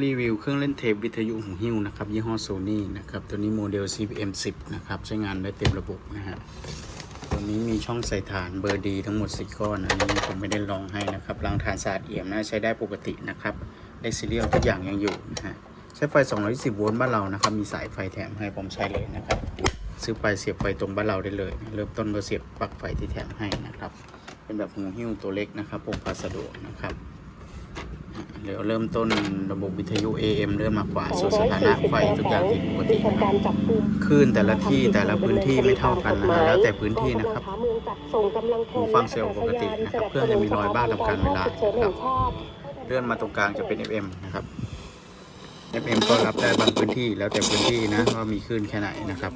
รีวิวเครื่องเล่นเทปวิทยุหูหิ้วนะครับ ยี่ห้อโซนี่นะครับ ตัวนี้โมเดล CPM 10 นะครับ ใช้งานได้เต็มระบบนะฮะตัวนี้มีช่องใส่ฐานเบอร์ดีทั้งหมด 4 ก้อนอันนี้ผมไม่ได้ลองให้นะครับล้างฐานสะอาดเอี่ยมนะใช้ได้ปกตินะครับได้ซีเรียลทุกอย่างยังอยู่นะฮะใช้ไฟ 220 โวลต์บ้านเรานะครับ มีสายไฟแถมให้ผมใช้เลยนะครับ ซื้อไปเสียบไฟตรงบ้านเราได้เลย เริ่มต้นก็เสียบปลั๊กไฟที่แถมให้นะครับ เป็นแบบหูหิ้วตัวเล็กนะครับพกพาสะดวกนะครับ เดี๋ยวเริ่มต้นระบบวิทยุ AM เริ่มมากกว่าสู่สถานะไฟทุกอย่างติดปกติทำนะคการับรจับกุมคลื่นแต่ละที่แต่ละพื้นที่ไม่เท่ากันนะฮะแล้วแต่พื้นที่นะครับกองบัญชาเมืองจัดส่งกำลังพลหูฟังเซลล์ปกตินะครับเครื่องจะมีรอยบ้างตามกาลเวลาฉุกเฉินแห่งชาติเลื่อนมาตรงกลางจะเป็น FM นะครับ FM ก็รับได้บางพื้นที่แล้วแต่พื้นที่นะว่ามีคลื่นแค่ไหนนะครับ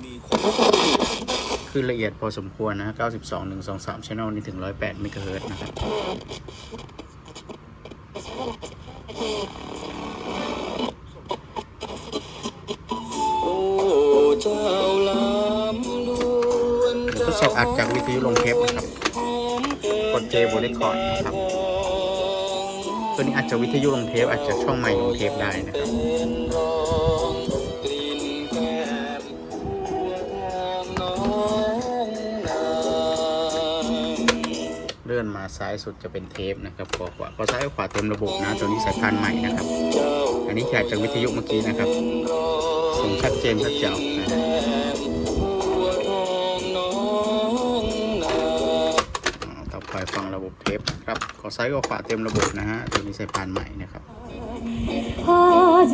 คลื่นละเอียดพอสมควรนะ 92 123 channel นี่ถึง 108 MHz นะครับ ทดสอบอัดจากวิทยุลงเทปนะครับ กด J บนเรคคอร์ดนะครับ ตัวนี้อาจจะวิทยุลงเทปอาจจะช่องใหม่ลงเทปได้นะครับเลื่อนมาซ้ายสุดจะเป็นเทปนะครับขวาขวาก็ซ้ายขวาเต็มระบบนะตัวนี้สายพันธุ์ใหม่นะครับ อันนี้แขกจากวิทยุเมื่อกี้นะครับเสียงชัดเจนชัดเจ๋วนะ อ่าต่อไปฟังระบบเทปนะครับขอซ้ายกับขวาเต็มระบบนะฮะ ตัวนี้สายพันธุ์ใหม่นะครับ 初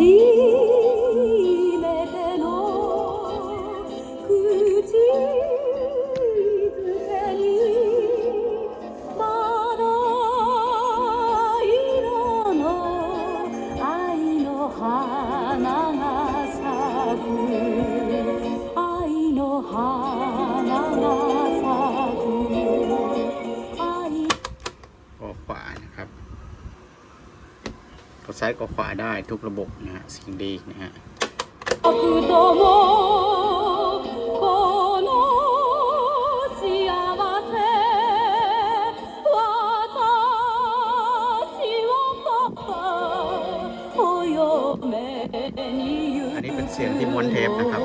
めての口づけにまだ色の愛の花が咲く愛の花 ดซ้ายกดขวาได้ทุกระบบนะฮะสิ่งดีนะฮะอันนี้เป็นเสียงที่ม้วนเทปนะครับ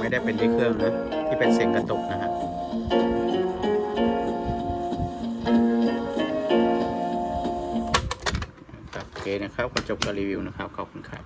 ไม่ได้เป็นที่เครื่องนะ ที่เป็นเสียงกระตุกนะครับ เคนะครับก็จบการรีวิวนะครับ ขอบคุณครับ